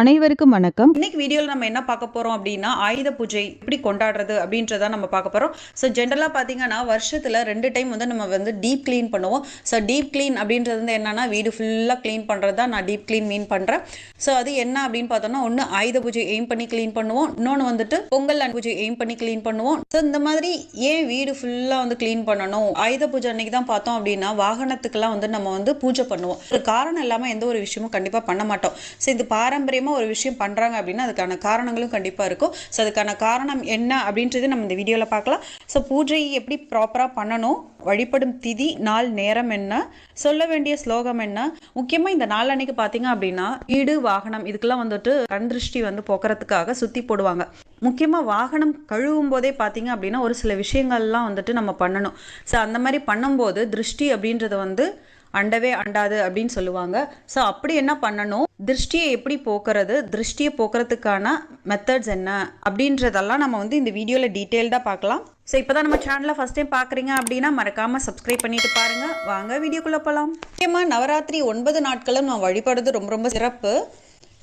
அனைவருக்கும் வணக்கம். இன்னைக்கு வீடியோவில் நம்ம என்ன பார்க்க போகிறோம் அப்படின்னா ஆயுத பூஜை எப்படி கொண்டாடுறது அப்படின்றத நம்ம பார்க்க போகிறோம் ஸோ ஜென்ரலாக பார்த்தீங்கன்னா வருஷத்தில் ரெண்டு டைம் வந்து நம்ம வந்து டீப் க்ளீன் பண்ணுவோம். ஸோ டீப் க்ளீன் அப்படின்றது வந்து என்னன்னா வீடு ஃபுல்லாக க்ளீன் பண்ணுறது தான் நான் டீப் க்ளீன் மீன் பண்ணுறேன் ஸோ அது என்ன அப்படின்னு பார்த்தோம்னா ஒன்று ஆயுத பூஜை எய்ம் பண்ணி க்ளீன் பண்ணுவோம். இன்னொன்று வந்துட்டு பொங்கல் பூஜை எய்ம் பண்ணி க்ளீன் பண்ணுவோம். ஸோ இந்த மாதிரி ஏன் வீடு ஃபுல்லாக வந்து க்ளீன் பண்ணணும்? ஆயுத பூஜை அன்னைக்கு தான் பார்த்தோம் அப்படின்னா வாகனத்துக்கெல்லாம் வந்து நம்ம வந்து பூஜை பண்ணுவோம். ஒரு காரணம் இல்லாமல் எந்த ஒரு விஷயமும் கண்டிப்பாக பண்ண மாட்டோம். ஸோ இது பாரம்பரிய பாரம்பரியமாக ஒரு விஷயம் பண்ணுறாங்க அப்படின்னா அதுக்கான காரணங்களும் கண்டிப்பாக இருக்கும். ஸோ அதுக்கான காரணம் என்ன அப்படின்றது நம்ம இந்த வீடியோவில் பார்க்கலாம். ஸோ பூஜை எப்படி ப்ராப்பராக பண்ணணும்? வழிபடும் திதி நாள் நேரம் என்ன? சொல்ல வேண்டிய ஸ்லோகம் என்ன? முக்கியமாக இந்த நாள் அன்னைக்கு பார்த்தீங்க அப்படின்னா வீடு வாகனம் இதுக்கெல்லாம் வந்துட்டு கண் திருஷ்டி வந்து போக்குறதுக்காக சுற்றி போடுவாங்க. முக்கியமாக வாகனம் கழுவும் போதே பார்த்தீங்க அப்படின்னா ஒரு சில விஷயங்கள்லாம் வந்துட்டு நம்ம பண்ணணும். ஸோ அந்த மாதிரி பண்ணும்போது திருஷ்டி அப்படின்றது வந்து அண்டவே அண்டாது அப்படின்னு சொல்லுவாங்க. ஸோ அப்படி என்ன பண்ணணும்? திருஷ்டியை எப்படி போக்குறது? திருஷ்டியை போக்குறதுக்கான மெத்தட்ஸ் என்ன? அப்படின்றதெல்லாம் நம்ம வந்து இந்த வீடியோவில் டீட்டெயில்டாக பார்க்கலாம். ஸோ இப்போ தான் நம்ம சேனலை ஃபஸ்ட் டைம் பார்க்குறீங்க அப்படின்னா மறக்காமல் சப்ஸ்கிரைப் பண்ணிட்டு பாருங்கள் வாங்க வீடியோக்குள்ளே போகலாம் முக்கியமாக நவராத்திரி ஒன்பது நாட்களும் நான் வழிபடுறது ரொம்ப ரொம்ப சிறப்பு.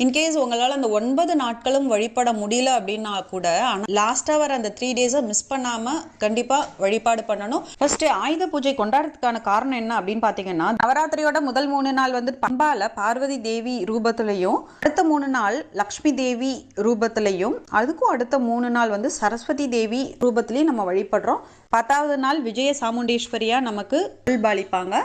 இன்கேஸ் உங்களால் அந்த ஒன்பது நாட்களும் வழிபட முடியல அப்படின்னா கூட ஆனால் லாஸ்ட்டாக வர அந்த த்ரீ டேஸை மிஸ் பண்ணாமல் கண்டிப்பாக வழிபாடு பண்ணணும். ஃபர்ஸ்ட் ஆயுத பூஜை கொண்டாடுறதுக்கான காரணம் என்ன அப்படின்னு பார்த்தீங்கன்னா நவராத்திரியோட முதல் மூணு நாள் வந்து பம்பால பார்வதி தேவி ரூபத்திலையும் அடுத்த மூணு நாள் லக்ஷ்மி தேவி ரூபத்திலையும் அதுக்கும் அடுத்த மூணு நாள் வந்து சரஸ்வதி தேவி ரூபத்திலையும் நம்ம வழிபடுறோம். பத்தாவது நாள் விஜய சாமுண்டேஸ்வரியா நமக்கு அருள்பாலிப்பாங்க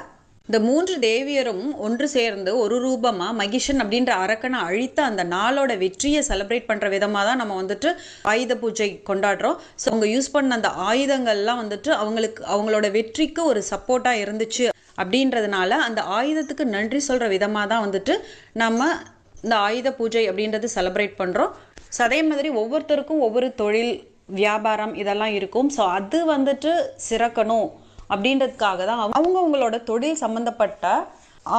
இந்த மூன்று தேவியரும் ஒன்று சேர்ந்து ஒரு ரூபமா மகிஷன் அப்படின்ற அரக்கனை அழித்த அந்த நாளோட வெற்றியை செலிப்ரேட் பண்ற விதமா தான் நம்ம வந்துட்டு ஆயுத பூஜை கொண்டாடுறோம். ஸோ அவங்க யூஸ் பண்ண அந்த ஆயுதங்கள்லாம் வந்துட்டு அவங்களுக்கு அவங்களோட வெற்றிக்கு ஒரு சப்போர்ட்டா இருந்துச்சு அப்படின்றதுனால அந்த ஆயுதத்துக்கு நன்றி சொல்ற விதமா தான் வந்துட்டு நம்ம இந்த ஆயுத பூஜை அப்படின்றது செலிப்ரேட் பண்றோம். ஸோ அதே மாதிரி ஒவ்வொருத்தருக்கும் ஒவ்வொரு தொழில் வியாபாரம் இதெல்லாம் இருக்கும். ஸோ அது வந்துட்டு சிறக்கணும். அப்படின்றதுக்காக தான் அவங்க அவங்களோட தொழில் சம்மந்தப்பட்ட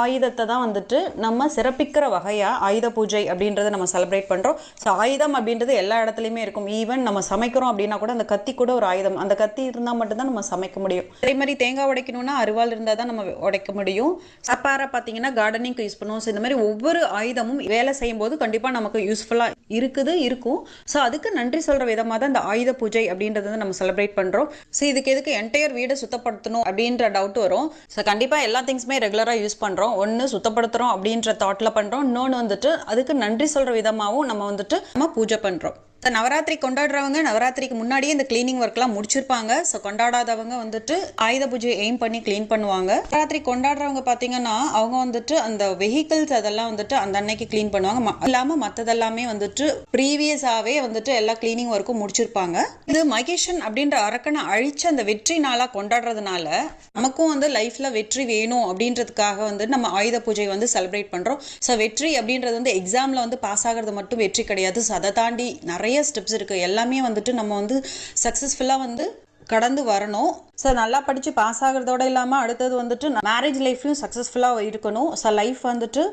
ஆயுதத்தை தான் வந்துட்டு நம்ம சிறப்பிக்கிற வகையாக ஆயுத பூஜை அப்படின்றத நம்ம செலிப்ரேட் பண்ணுறோம் ஸோ ஆயுதம் அப்படின்றது எல்லா இடத்துலையுமே இருக்கும். ஈவன் நம்ம சமைக்கிறோம் அப்படின்னா கூட அந்த கத்தி கூட ஒரு ஆயுதம். அந்த கத்தி இருந்தால் மட்டும்தான் நம்ம சமைக்க முடியும். அதே மாதிரி தேங்காய் உடைக்கணும்னா அருவாள் இருந்தால் தான் நம்ம உடைக்க முடியும். சப்பாரை பார்த்தீங்கன்னா கார்டனிங்க்கு யூஸ் பண்ணுவோம். ஸோ இந்த மாதிரி ஒவ்வொரு ஆயுதமும் வேலை செய்யும் போது கண்டிப்பாக நமக்கு யூஸ்ஃபுல்லாக இருக்குது இருக்கும். ஸோ அதுக்கு நன்றி சொல்கிற விதமாக தான் இந்த ஆயுத பூஜை அப்படின்றத வந்து நம்ம செலிப்ரேட் பண்ணுறோம் ஸோ இதுக்கு எதுக்கு என்டையர் வீடை சுத்தப்படுத்தணும் அப்படின்ற டவுட் வரும். ஸோ கண்டிப்பாக எல்லா திங்ஸுமே ரெகுலராக யூஸ் பண்ணுறோம் ஒன்று சுத்தப்படுத்துகிறோம் அப்படின்ற தாட்டில் பண்ணுறோம் இன்னொன்று வந்துட்டு அதுக்கு நன்றி சொல்கிற விதமாகவும் நம்ம வந்துட்டு நம்ம பூஜை பண்ணுறோம் நவராத்திரி கொண்டாடுறவங்க நவராத்திரிக்கு முன்னாடியே இந்த க்ளீனிங் ஒர்க்லாம் முடிச்சிருப்பாங்க. ஸோ கொண்டாடாதவங்க வந்துட்டு ஆயுத பூஜையை எய்ம் பண்ணி கிளீன் பண்ணுவாங்க. நவராத்திரி கொண்டாடுறவங்க பார்த்தீங்கன்னா அவங்க வந்துட்டு அந்த வெஹிக்கிள்ஸ் அதெல்லாம் வந்துட்டு அந்த அன்னைக்கு கிளீன் பண்ணுவாங்க. ம- மற்றதெல்லாமே வந்துட்டு ப்ரீவியஸாகவே வந்துட்டு எல்லா க்ளீனிங் ஒர்க்கும் முடிச்சிருப்பாங்க. இது மகேஷன் அப்படின்ற அரக்கனை அழிச்ச அந்த வெற்றி நாளாக கொண்டாடுறதுனால நமக்கும் வந்து லைஃப்ல வெற்றி வேணும் அப்படின்றதுக்காக வந்து நம்ம ஆயுத பூஜை வந்து செலிப்ரேட் பண்ணுறோம் ஸோ வெற்றி அப்படின்றது வந்து எக்ஸாமில் வந்து பாஸ் ஆகிறது மட்டும் வெற்றி கிடையாது. ஸோ அதை தாண்டி நிறைய ஸ்டெப்ஸ் இருக்குது எல்லாமே வந்துட்டு நம்ம வந்து சக்ஸஸ்ஃபுல்லாக வந்து கடந்து வரணும். ஸோ நல்லா படித்து பாஸ் ஆகிறதோட இல்லாமல் அடுத்தது வந்துட்டு மேரேஜ் லைஃப்லையும் சக்ஸஸ்ஃபுல்லாக இருக்கணும். ஸோ லைஃப் வந்துட்டு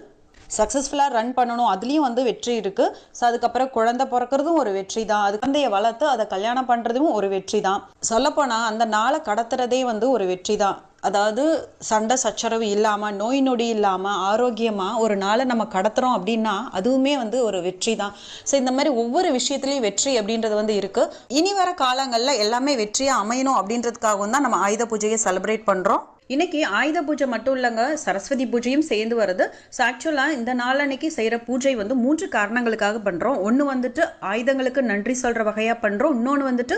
சக்ஸஸ்ஃபுல்லாக ரன் பண்ணணும். அதுலேயும் வந்து வெற்றி இருக்குது ஸோ அதுக்கப்புறம் குழந்தை பிறக்கிறதும் ஒரு வெற்றி தான். அது குழந்தைய வளர்த்து அதை கல்யாணம் பண்ணுறதும் ஒரு வெற்றி தான். சொல்லப்போனால் அந்த நாளை கடத்துறதே வந்து ஒரு வெற்றி தான். அதாவது சண்டை சச்சரவு இல்லாமல் நோய் நொடி இல்லாமல் ஆரோக்கியமாக ஒரு நாளை நம்ம கடத்துகிறோம் அப்படின்னா அதுவுமே வந்து ஒரு வெற்றி தான். ஸோ இந்த மாதிரி ஒவ்வொரு விஷயத்துலையும் வெற்றி அப்படின்றது வந்து இருக்குது இனி வர காலங்களில் எல்லாமே வெற்றியாக அமையணும் அப்படின்றதுக்காகவும் தான் நம்ம ஆயுத பூஜையை செலிப்ரேட் பண்ணுறோம் இன்னைக்கு ஆயுத பூஜை மட்டும் இல்லைங்க சரஸ்வதி பூஜையும் சேர்ந்து வருது. ஸோ ஆக்சுவலாக இந்த நாளன்னைக்கு செய்கிற பூஜை வந்து மூன்று காரணங்களுக்காக பண்ணுறோம் ஒன்று வந்துட்டு ஆயுதங்களுக்கு நன்றி சொல்கிற வகையாக பண்ணுறோம் இன்னொன்று வந்துட்டு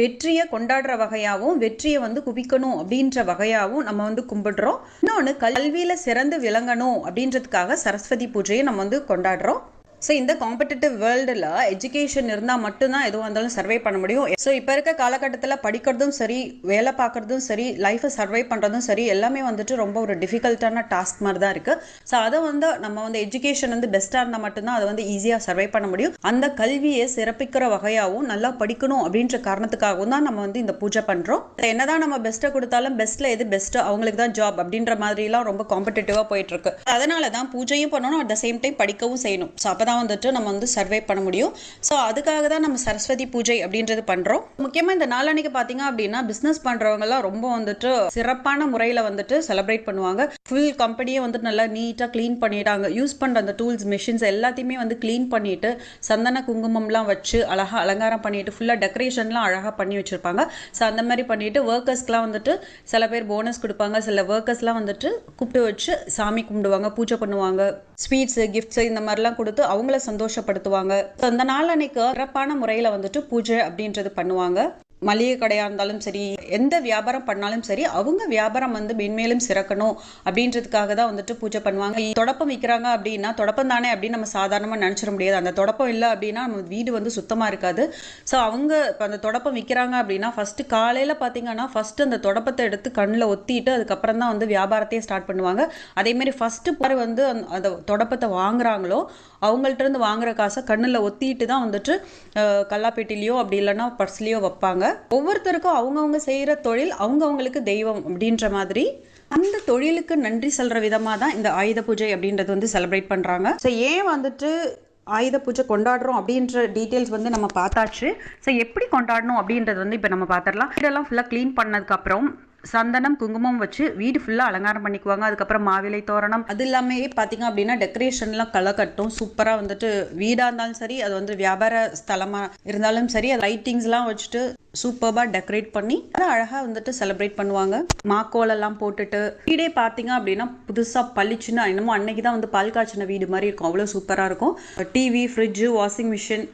வெற்றியை கொண்டாடுற வகையாகவும் வெற்றியை வந்து குவிக்கணும் அப்படின்ற வகையாகவும் நம்ம வந்து கும்பிடுறோம். இன்னொன்று கல்வியில் சிறந்து விளங்கணும் அப்படின்றதுக்காக சரஸ்வதி பூஜையை நம்ம வந்து கொண்டாடுறோம். ஸோ இந்த காம்படிட்டிவ் வேர்ல்டில் எஜுகேஷன் இருந்தால் மட்டும்தான் எதுவாக இருந்தாலும் சர்வை பண்ண முடியும். ஸோ இப்போ இருக்க காலகட்டத்தில் படிக்கிறதும் சரி வேலை பார்க்குறதும் சரி லைஃப்பை சர்வை பண்ணுறதும் சரி எல்லாமே வந்துட்டு ரொம்ப ஒரு டிஃபிகல்ட்டான டாஸ்க் மாதிரி தான் இருக்குது ஸோ அதை வந்து நம்ம வந்து எஜுகேஷன் வந்து பெஸ்ட்டாக இருந்தால் மட்டும்தான் அதை வந்து ஈஸியாக சர்வை பண்ண முடியும். அந்த கல்வியை சிறப்பிக்கிற வகையாகவும் நல்லா படிக்கணும் அப்படின்ற காரணத்துக்காகவும் தான் நம்ம வந்து இந்த பூஜை பண்ணுறோம் என்னதான் நம்ம பெஸ்ட்டை கொடுத்தாலும் பெஸ்ட்டில் எது பெஸ்ட்டு அவங்களுக்கு தான் ஜாப் அப்படின்ற மாதிரிலாம் ரொம்ப காம்படிட்டிவாக போயிட்டு இருக்கு. அதனால தான் பூஜையும் பண்ணணும் அட் த சேம் டைம் படிக்கவும் செய்யணும். ஸோ அப்போ தான் வந்துட்டு நம்ம வந்து சர்வே பண்ண முடியும். ஸோ அதுக்காக தான் நம்ம சரஸ்வதி பூஜை அப்படின்றது பண்ணுறோம் முக்கியமாக இந்த நாளன்னைக்கு பார்த்தீங்க அப்படின்னா பிஸ்னஸ் பண்ணுறவங்கலாம் ரொம்ப வந்துட்டு சிறப்பான முறையில் வந்துட்டு செலிப்ரேட் பண்ணுவாங்க. ஃபுல் கம்பெனியே வந்துட்டு நல்லா நீட்டாக க்ளீன் பண்ணிட்டாங்க. யூஸ் பண்ணுற அந்த டூல்ஸ் மிஷின்ஸ் எல்லாத்தையுமே வந்து க்ளீன் பண்ணிட்டு சந்தன குங்குமம்லாம் வச்சு அழகாக அலங்காரம் பண்ணிட்டு ஃபுல்லாக டெக்கரேஷன்லாம் அழகாக பண்ணி வச்சுருப்பாங்க. ஸோ அந்த மாதிரி பண்ணிட்டு ஒர்க்கர்ஸ்க்குலாம் வந்துட்டு சில பேர் போனஸ் கொடுப்பாங்க. சில ஒர்க்கர்ஸ்லாம் வந்துட்டு கூப்பிட்டு வச்சு சாமி கும்பிடுவாங்க பூஜை பண்ணுவாங்க. ஸ்வீட்ஸு கிஃப்ட்ஸு இந்த மாதிரிலாம் கொடுத்து அவங்க அவங்கள சந்தோஷப்படுத்துவாங்க. அந்த நாள் அன்னைக்கு சிறப்பான முறையில் வந்துட்டு பூஜை அப்படின்றது பண்ணுவாங்க. மளிகை கடையாக இருந்தாலும் சரி எந்த வியாபாரம் பண்ணாலும் சரி அவங்க வியாபாரம் வந்து மென்மேலும் சிறக்கணும் அப்படின்றதுக்காக தான் வந்துட்டு பூஜை பண்ணுவாங்க. தொடப்பம் விற்கிறாங்க அப்படின்னா தொடப்பம் தானே அப்படின்னு நம்ம சாதாரணமாக நினச்சிட முடியாது. அந்த தொடப்பம் இல்லை அப்படின்னா நம்ம வீடு வந்து சுத்தமாக இருக்காது. ஸோ அவங்க இப்போ அந்த தொடப்பம் விற்கிறாங்க அப்படின்னா ஃபஸ்ட்டு காலையில் பார்த்தீங்கன்னா ஃபஸ்ட்டு அந்த தொடப்பத்தை எடுத்து கண்ணில் ஒத்திட்டு அதுக்கப்புறம் தான் வந்து வியாபாரத்தையே ஸ்டார்ட் பண்ணுவாங்க. அதேமாரி ஃபஸ்ட்டு பாரு வந்து அந்த- தொடப்பத்தை வாங்குறாங்களோ அவங்கள்ட்ட இருந்து வாங்குற காசை கண்ணில் ஒத்திட்டு தான் வந்துட்டு கல்லாப்பேட்டிலையோ அப்படி இல்லைன்னா பர்ஸ்லேயோ வைப்பாங்க. ஒவ்வொருத்தருக்கும் அவங்கவுங்க செய்கிற தொழில் அவங்கவுங்களுக்கு தெய்வம் அப்படின்ற மாதிரி அந்த தொழிலுக்கு நன்றி சொல்கிற விதமாக தான் இந்த ஆயுத பூஜை அப்படின்றது வந்து செலிப்ரேட் பண்ணுறாங்க ஸோ ஏன் வந்துட்டு ஆயுத பூஜை கொண்டாடுறோம் அப்படின்ற டீட்டெயில்ஸ் வந்து நம்ம பார்த்தாச்சு. ஸோ எப்படி கொண்டாடணும் அப்படின்றது வந்து இப்போ நம்ம பார்த்துடலாம். இதெல்லாம் ஃபுல்லாக க்ளீன் பண்ணதுக்கப்புறம் சந்தனம் குங்குமம் வச்சு வீடு ஃபுல்லாக அலங்காரம் பண்ணிக்குவாங்க. அதுக்கப்புறம் மாவிலை தோரணம். அது எல்லாமே பார்த்தீங்க அப்படின்னா டெக்கரேஷன்லாம் களை கட்டும் சூப்பராக வந்துட்டு வீடாக இருந்தாலும் சரி அது வந்து வியாபார ஸ்தலமாக இருந்தாலும் சரி அது லைட்டிங்ஸ்லாம் வச்சுட்டு சூப்பராக டெக்கரேட் பண்ணி அதை அழகாக வந்துட்டு செலிப்ரேட் பண்ணுவாங்க. மாக்கோலெல்லாம் போட்டுட்டு வீடே பார்த்தீங்க அப்படின்னா புதுசாக பளிச்சுன்னா என்னமோ அன்னைக்கு தான் வந்து பால் காய்ச்சின வீடு மாதிரி இருக்கும். அவ்வளோ சூப்பராக இருக்கும். TV fridge washing machine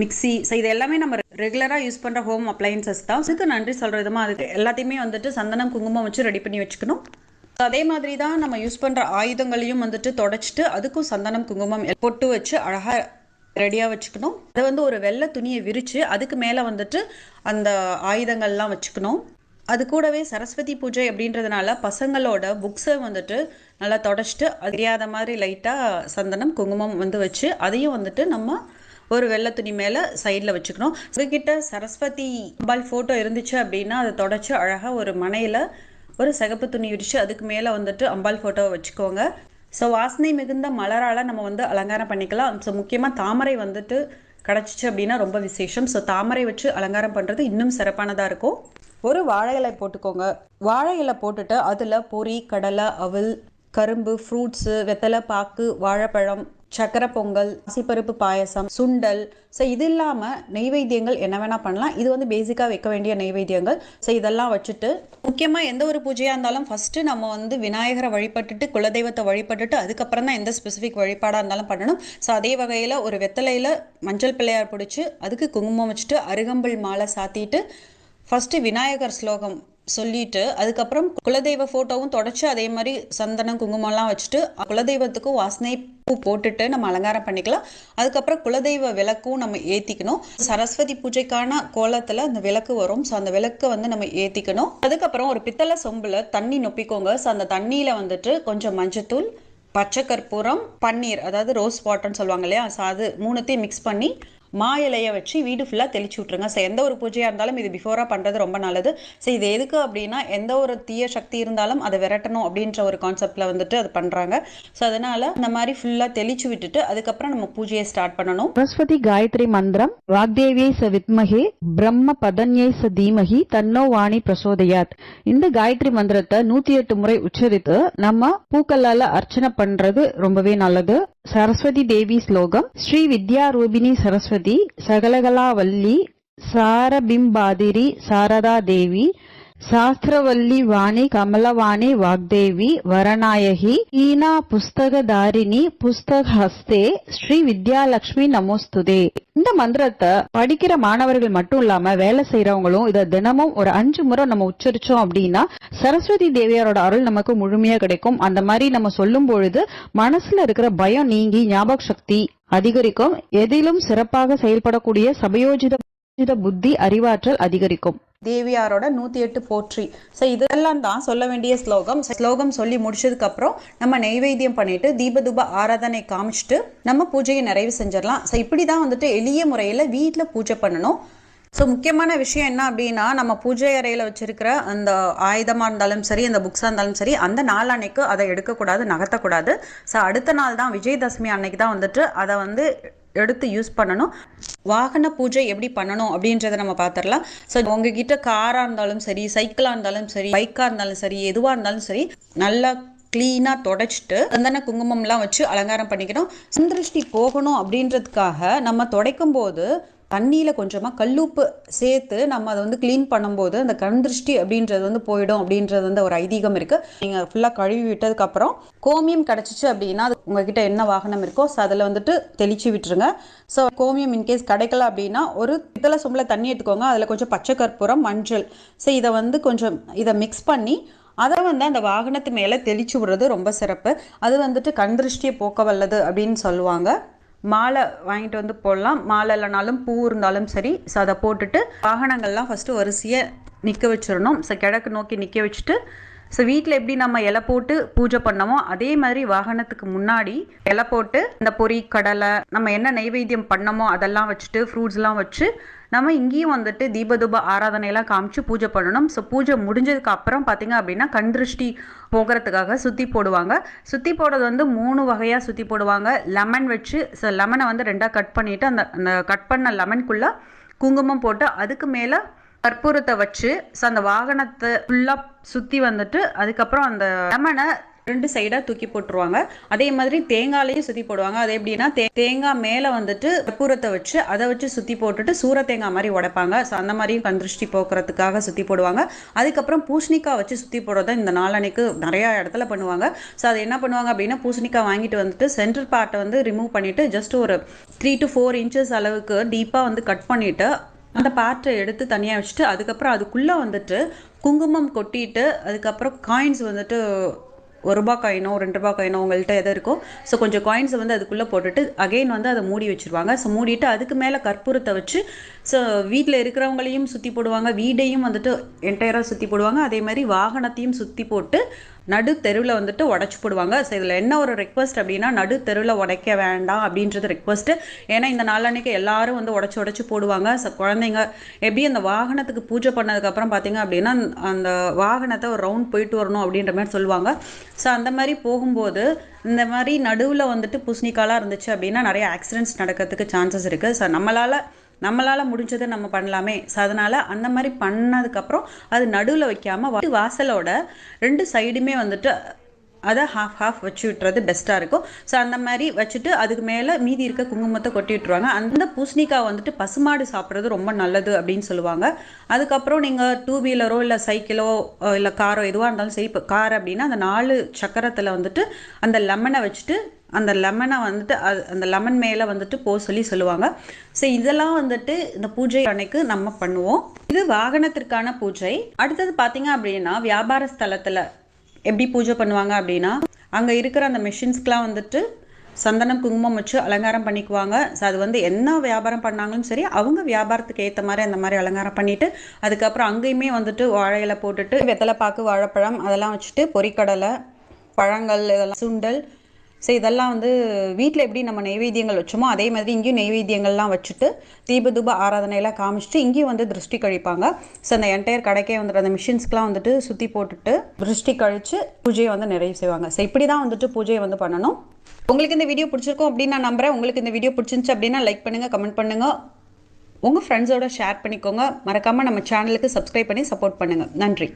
mixie. So இது எல்லாமே நம்ம ரெகுலராக யூஸ் பண்ணுற ஹோம் அப்ளையன்சஸ் தான். அதுக்கு நன்றி சொல்கிற விதமாக அதுக்கு எல்லாத்தையுமே வந்துட்டு சந்தனம் குங்குமம் வச்சு ரெடி பண்ணி வச்சுக்கணும். அதே மாதிரி தான் நம்ம யூஸ் பண்ணுற ஆயுதங்களையும் வந்துட்டு தொடச்சிட்டு அதுக்கும் சந்தனம் குங்குமம் பொட்டு வச்சு அழகாக ரெடியாக வச்சுக்கணும். அதை வந்து ஒரு வெள்ளை துணியை விரித்து அதுக்கு மேலே வந்துட்டு அந்த ஆயுதங்கள்லாம் வச்சுக்கணும். அது கூடவே சரஸ்வதி பூஜை அப்படின்றதுனால பசங்களோட புக்ஸை வந்துட்டு நல்லா தொடச்சிட்டு அது தெரியாத மாதிரி லைட்டாக சந்தனம் குங்குமம் வந்து வச்சு அதையும் வந்துட்டு நம்ம ஒரு வெள்ளை துணி மேலே சைடில் வச்சுக்கணும். உங்ககிட்ட சரஸ்வதி அம்பாள் ஃபோட்டோ இருந்துச்சு அப்படின்னா அதை தொடச்சி அழகாக ஒரு மனையில் ஒரு சிகப்பு துணி விரிச்சு அதுக்கு மேலே வந்துட்டு அம்பாள் ஃபோட்டோவை வச்சுக்கோங்க. ஸோ வாசனை மிகுந்த மலரால் நம்ம வந்து அலங்காரம் பண்ணிக்கலாம். ஸோ முக்கியமாக தாமரை வந்துட்டு கிடச்சிச்சு அப்படின்னா ரொம்ப விசேஷம். ஸோ தாமரை வச்சு அலங்காரம் பண்ணுறது இன்னும் சிறப்பானதாக இருக்கும். ஒரு வாழை இலை போட்டுக்கோங்க. வாழை இலை போட்டுட்டு அதில் பொரி கடலை அவல் கரும்பு ஃப்ரூட்ஸு வெத்தலை பாக்கு வாழைப்பழம் சக்கரை பொங்கல் அசிப்பருப்பு பாயசம் சுண்டல். ஸோ இது இல்லாமல் நெய்வேத்தியங்கள் என்ன வேணால் பண்ணலாம். இது வந்து பேசிக்காக வைக்க வேண்டிய நெய்வேத்தியங்கள். ஸோ இதெல்லாம் வச்சுட்டு முக்கியமாக எந்த ஒரு பூஜையாக இருந்தாலும் ஃபஸ்ட்டு நம்ம வந்து விநாயகரை வழிபட்டுட்டு குலதெய்வத்தை வழிபட்டுட்டு அதுக்கப்புறம் தான் எந்த ஸ்பெசிஃபிக் வழிபாடாக இருந்தாலும் பண்ணணும். ஸோ அதே வகையில் ஒரு வெத்தலையில் மஞ்சள் பிள்ளையார் பிடிச்சி அதுக்கு குங்குமம் வச்சுட்டு அருகம்புல் மாலை சாத்திட்டு ஃபஸ்ட்டு விநாயகர் ஸ்லோகம் சொல்லிட்டு அதுக்கப்புறம் குலதெய்வ ஃபோட்டோவும் தொடச்சி அதே மாதிரி சந்தனம் குங்குமம்லாம் வச்சுட்டு குலதெய்வத்துக்கும் வாசனை பூ போட்டுட்டு நம்ம அலங்காரம் பண்ணிக்கலாம். அதுக்கப்புறம் குலதெய்வ விளக்கும் நம்ம ஏற்றிக்கணும் சரஸ்வதி பூஜைக்கான கோலத்தில் அந்த விளக்கு வரும். ஸோ அந்த விளக்கை வந்து நம்ம ஏற்றிக்கணும் அதுக்கப்புறம் ஒரு பித்தளை சொம்பில் தண்ணி நொப்பிக்கோங்க. ஸோ அந்த தண்ணியில் வந்துட்டு கொஞ்சம் மஞ்சத்தூள் பச்சை கற்பூரம் பன்னீர் அதாவது ரோஸ் வாட்டர்னு சொல்லுவாங்க இல்லையா? ஸோ அது மூணுத்தையும் மிக்ஸ் பண்ணி மா இலையை வச்சு வீடு ஃபுல்லாக தெளிச்சு விட்ருங்க ஸோ எந்த ஒரு பூஜையாக இருந்தாலும் இது பிஃபோராக பண்ணுறது ரொம்ப நல்லது. ஸோ இது எதுக்கு அப்படின்னா எந்த ஒரு தீய சக்தி இருந்தாலும் அதை விரட்டணும் அப்படின்ற ஒரு கான்செப்டில் வந்துட்டு அது பண்ணுறாங்க ஸோ அதனால் இந்த மாதிரி ஃபுல்லாக தெளிச்சு விட்டுட்டு அதுக்கப்புறம் நம்ம பூஜையை ஸ்டார்ட் பண்ணணும். சரஸ்வதி காயத்ரி மந்திரம் வாக்தேவியை ச வித்மகே பிரம்ம பதன்யை ச தீமகி தன்னோ வாணி பிரசோதயாத். இந்த காயத்ரி மந்திரத்தை நூத்தி எட்டு முறை உச்சரித்து நம்ம பூக்களால அர்ச்சனை பண்றது ரொம்பவே நல்லது. சரஸ்வதி தேவி ஸ்லோகம் ஸ்ரீ வித்யா ரூபிணி சரஸ்வதி சகலகலாவல்லி சாரபிம்பாதிரி சாரதா தேவி சாஸ்திரவல்லி வாணி கமலவாணி ವಾಗ್ದೇವಿ வரநாயகி ஈனா புஸ்தகதாரிணி புஸ்தக ஹஸ்தே ஸ்ரீ வித்யாலட்சுமி நமோஸ்துதே. இந்த மந்திரத்தை படிக்கிற மாணவர்கள் மட்டும் இல்லாம வேலை செய்யறவங்களும் இதை தினமும் ஒரு அஞ்சு முறை நம்ம உச்சரிச்சோம் அப்படின்னா சரஸ்வதி தேவியாரோட அருள் நமக்கு முழுமையா கிடைக்கும். அந்த மாதிரி நம்ம சொல்லும் பொழுது மனசுல இருக்கிற பயம் நீங்கி ஞாபக சக்தி அதிகரிக்கும். எதிலும் சிறப்பாக செயல்படக்கூடிய சபயோஜித புத்தி அறிவாற்றல் அதிகரிக்கும். தேவியாரோட நூற்றி எட்டு போற்றி. ஸோ இதெல்லாம் தான் சொல்ல வேண்டிய ஸ்லோகம். ஸ்லோகம் சொல்லி முடிச்சதுக்கப்புறம் நம்ம நெய்வேத்தியம் பண்ணிட்டு தீபதூப ஆராதனை காமிச்சிட்டு நம்ம பூஜையை நிறைவு செஞ்சிடலாம். ஸோ இப்படி தான் வந்துட்டு எளிய முறையில் வீட்டில் பூஜை பண்ணணும். ஸோ முக்கியமான விஷயம் என்ன அப்படின்னா நம்ம பூஜை அறையில் வச்சிருக்கிற அந்த ஆயுதமாக இருந்தாலும் சரி அந்த புக்ஸாக இருந்தாலும் சரி அந்த நாள் அன்னைக்கு அதை எடுக்கக்கூடாது நகர்த்தக்கூடாது. ஸோ அடுத்த நாள் தான் விஜயதசமி அன்னைக்கு தான் வந்துட்டு அதை வந்து எடுத்து யூஸ் பண்ணணும். வாகன பூஜை எப்படி பண்ணணும் அப்படின்றத நம்ம பார்த்துடலாம். ஸோ உங்ககிட்ட காராக இருந்தாலும் சரி சைக்கிளாக இருந்தாலும் சரி பைக்காக இருந்தாலும் சரி எதுவாக இருந்தாலும் சரி நல்லா க்ளீனாக தொடச்சிட்டு சந்தன குங்குமம்லாம் வச்சு அலங்காரம் பண்ணிக்கணும். சுந்திருஷ்டி போகணும் அப்படின்றதுக்காக நம்ம துடைக்கும் போது தண்ணியில் கொஞ்சமாக கல்லுப்பு சேர்த்து நம்ம அதை வந்து க்ளீன் பண்ணும்போது அந்த கண் திருஷ்டி அப்படின்றது வந்து போயிடும் அப்படின்றது வந்து ஒரு ஐதீகம் இருக்குது நீங்கள் ஃபுல்லாக கழுவி விட்டதுக்கப்புறம் கோமியம் கிடச்சிச்சு அப்படின்னா அது உங்ககிட்ட என்ன வாகனம் இருக்கோ ஸோ அதில் வந்துட்டு தெளிச்சு விட்டுருங்க. ஸோ கோமியம் இன்கேஸ் கிடைக்கல அப்படின்னா ஒரு இதில் சொம்பில் தண்ணி எடுத்துக்கோங்க. அதில் கொஞ்சம் பச்சை கற்பூரம் மஞ்சள். ஸோ இதை வந்து கொஞ்சம் இதை மிக்ஸ் பண்ணி அதை வந்து அந்த வாகனத்து மேலே தெளிச்சு விடுறது ரொம்ப சிறப்பு. அது வந்துட்டு கண் திருஷ்டியை போக்க வல்லது அப்படின்னு சொல்லுவாங்க. மாலை வாங்கிட்டு வந்து போடலாம். மாலை இல்லைனாலும் பூ இருந்தாலும் சரி ஸோ அதை போட்டுட்டு வாகனங்கள்லாம் ஃபஸ்ட்டு வரிசையை நிற்க வச்சிடணும். ஸோ கிழக்கு நோக்கி நிற்க வச்சுட்டு ஸோ வீட்டில் எப்படி நம்ம இலை போட்டு பூஜை பண்ணமோ அதே மாதிரி வாகனத்துக்கு முன்னாடி இலை போட்டு இந்த பொரி கடலை நம்ம என்ன நைவேத்தியம் பண்ணமோ அதெல்லாம் வச்சுட்டு ஃப்ரூட்ஸ்லாம் வச்சு நம்ம இங்கேயும் வந்துட்டு தீபதூப ஆராதனையெல்லாம் காமிச்சு பூஜை பண்ணணும். ஸோ பூஜை முடிஞ்சதுக்கு அப்புறம் பார்த்தீங்க அப்படின்னா கண் திருஷ்டி போகிறதுக்காக சுற்றி போடுவாங்க. சுற்றி போடுறது வந்து மூணு வகையாக சுற்றி போடுவாங்க. லெமன் வச்சு ஸோ லெமனை வந்து ரெண்டாக கட் பண்ணிவிட்டு அந்த அந்த கட் பண்ண லெமனுக்குள்ளே குங்குமம் போட்டு அதுக்கு மேலே கற்பூரத்தை வச்சு ஸோ அந்த வாகனத்தை ஃபுல்லாக சுற்றி வந்துட்டு அதுக்கப்புறம் அந்த லெமனை ரெண்டு சைடாக தூக்கி போட்டுருவாங்க. அதே மாதிரி தேங்காயிலையும் சுற்றி போடுவாங்க. அது எப்படின்னா தே தேங்காய் மேலே வந்துட்டு கற்பூரத்தை வச்சு அதை வச்சு சுற்றி போட்டுட்டு சூர தேங்காய் மாதிரி உடைப்பாங்க. ஸோ அந்த மாதிரியும் கந்திருஷ்டி போக்குறதுக்காக சுற்றி போடுவாங்க. அதுக்கப்புறம் பூசணிக்காய் வச்சு சுற்றி போடுறத இந்த நாளன்னைக்கு நிறையா இடத்துல பண்ணுவாங்க. ஸோ அதை என்ன பண்ணுவாங்க அப்படின்னா பூசணிக்காய் வாங்கிட்டு வந்துட்டு சென்டர் பார்ட்டை வந்து ரிமூவ் பண்ணிவிட்டு ஜஸ்ட் ஒரு த்ரீ டு ஃபோர் இன்ச்சஸ் அளவுக்கு டீப்பாக வந்து கட் பண்ணிவிட்டு அந்த பாட்டை எடுத்து தனியாக வச்சுட்டு அதுக்கப்புறம் அதுக்குள்ளே வந்துட்டு குங்குமம் கொட்டிட்டு அதுக்கப்புறம் காயின்ஸ் வந்துட்டு ஒரு ரூபா காயினோ ரெண்டு ரூபா காயினோ உங்கள்கிட்ட எது இருக்கோ ஸோ கொஞ்சம் காயின்ஸை வந்து அதுக்குள்ளே போட்டுட்டு அகைன் வந்து அதை மூடி வச்சுருவாங்க. ஸோ மூடிட்டு அதுக்கு மேலே கற்பூரத்தை வச்சு ஸோ வீட்டில் இருக்கிறவங்களையும் சுற்றி போடுவாங்க வீடையும் வந்துட்டு என்டையராக சுற்றி போடுவாங்க. அதே மாதிரி வாகனத்தையும் சுற்றி போட்டு நடு தெருவில் வந்துட்டு உடச்சி போடுவாங்க. ஸோ இதில் என்ன ஒரு ரெக்வஸ்ட் அப்படின்னா நடு தெருவில் உடைக்க வேண்டாம் அப்படின்றது ரெக்வஸ்ட்டு ஏன்னா இந்த நாளன்னைக்கு எல்லாரும் வந்து உடச்சி உடச்சி போடுவாங்க. ஸோ குழந்தைங்க எப்படி அந்த வாகனத்துக்கு பூஜை பண்ணதுக்கப்புறம் பார்த்தீங்க அப்படின்னா அந்த வாகனத்தை ஒரு ரவுண்ட் போயிட்டு வரணும் அப்படின்ற மாதிரி சொல்லுவாங்க. ஸோ அந்த மாதிரி போகும்போது இந்த மாதிரி நடுவில் வந்துட்டு பூசணிக்காலாம் இருந்துச்சு அப்படின்னா நிறைய ஆக்சிடென்ட்ஸ் நடக்கிறதுக்கு சான்சஸ் இருக்குது ஸோ நம்மளால் நம்மளால் முடிஞ்சதை நம்ம பண்ணலாமே. ஸோ அதனால் அந்த மாதிரி பண்ணதுக்கப்புறம் அது நடுவில் வைக்காமல் வாசலோட ரெண்டு சைடுமே வந்துட்டு அதை ஹாஃப் ஹாஃப் வச்சு விட்டுறது பெஸ்ட்டாக இருக்கும். ஸோ அந்த மாதிரி வச்சுட்டு அதுக்கு மேலே மீதி இருக்க குங்குமத்தை கொட்டி விட்டுருவாங்க. அந்த பூசணிக்காய் வந்துட்டு பசுமாடு சாப்பிட்றது ரொம்ப நல்லது அப்படின்னு சொல்லுவாங்க. அதுக்கப்புறம் நீங்கள் டூ வீலரோ இல்லை சைக்கிளோ இல்லை காரோ எதுவாக இருந்தாலும் சரி இப்போ கார் அப்படின்னா அந்த நாலு சக்கரத்தில் வந்துட்டு அந்த லெமனை வச்சுட்டு அந்த லெமனை வந்துட்டு அது அந்த லெமன் மேலே வந்துட்டு போக சொல்லி சொல்லுவாங்க. ஸோ இதெல்லாம் வந்துட்டு இந்த பூஜை அன்னைக்கு நம்ம பண்ணுவோம். இது வாகனத்திற்கான பூஜை. அடுத்தது பார்த்தீங்க அப்படின்னா வியாபார ஸ்தலத்தில் எப்படி பூஜை பண்ணுவாங்க அப்படின்னா அங்கே இருக்கிற அந்த மிஷின்ஸ்க்கெலாம் வந்துட்டு சந்தனம் குங்குமம் வச்சு அலங்காரம் பண்ணிக்குவாங்க. ஸோ அது வந்து என்ன வியாபாரம் பண்ணாங்களும் சரி அவங்க வியாபாரத்துக்கு ஏற்ற மாதிரி அந்த மாதிரி அலங்காரம் பண்ணிவிட்டு அதுக்கப்புறம் அங்கேயுமே வந்துட்டு வாழை போட்டுட்டு வெத்தலை பாக்கு வாழைப்பழம் அதெல்லாம் வச்சுட்டு பொறிக்கடலை பழங்கள் இதெல்லாம் சுண்டல் ஸோ இதெல்லாம் வந்து வீட்டில் எப்படி நம்ம நைவேத்தியங்கள் வச்சோமோ அதே மாதிரி இங்கேயும் நைவேத்தியங்கள்லாம் வச்சுட்டு தீப தூப ஆராதனையெல்லாம் காமிச்சிட்டு இங்கேயும் வந்து திருஷ்டி கழிப்பாங்க. ஸோ அந்த என்டையர் கடைக்கே வந்துட்டு அந்த மிஷின்ஸ்க்கெலாம் வந்துட்டு சுற்றி போட்டுட்டு திருஷ்டி கழித்து பூஜையை வந்து நிறைவு செய்வாங்க. ஸோ இப்படி தான் வந்துட்டு பூஜையை வந்து பண்ணணும். உங்களுக்கு இந்த வீடியோ பிடிச்சிருக்கும் அப்படின்னு நான் நம்புறேன். உங்களுக்கு இந்த வீடியோ பிடிச்சிருந்துச்சு அப்படின்னா லைக் பண்ணுங்கள் கமெண்ட் பண்ணுங்கள் உங்கள் ஃப்ரெண்ட்ஸோட ஷேர் பண்ணிக்கோங்க. மறக்காமல் நம்ம சேனலுக்கு சப்ஸ்கிரைப் பண்ணி சப்போர்ட் பண்ணுங்கள் நன்றி.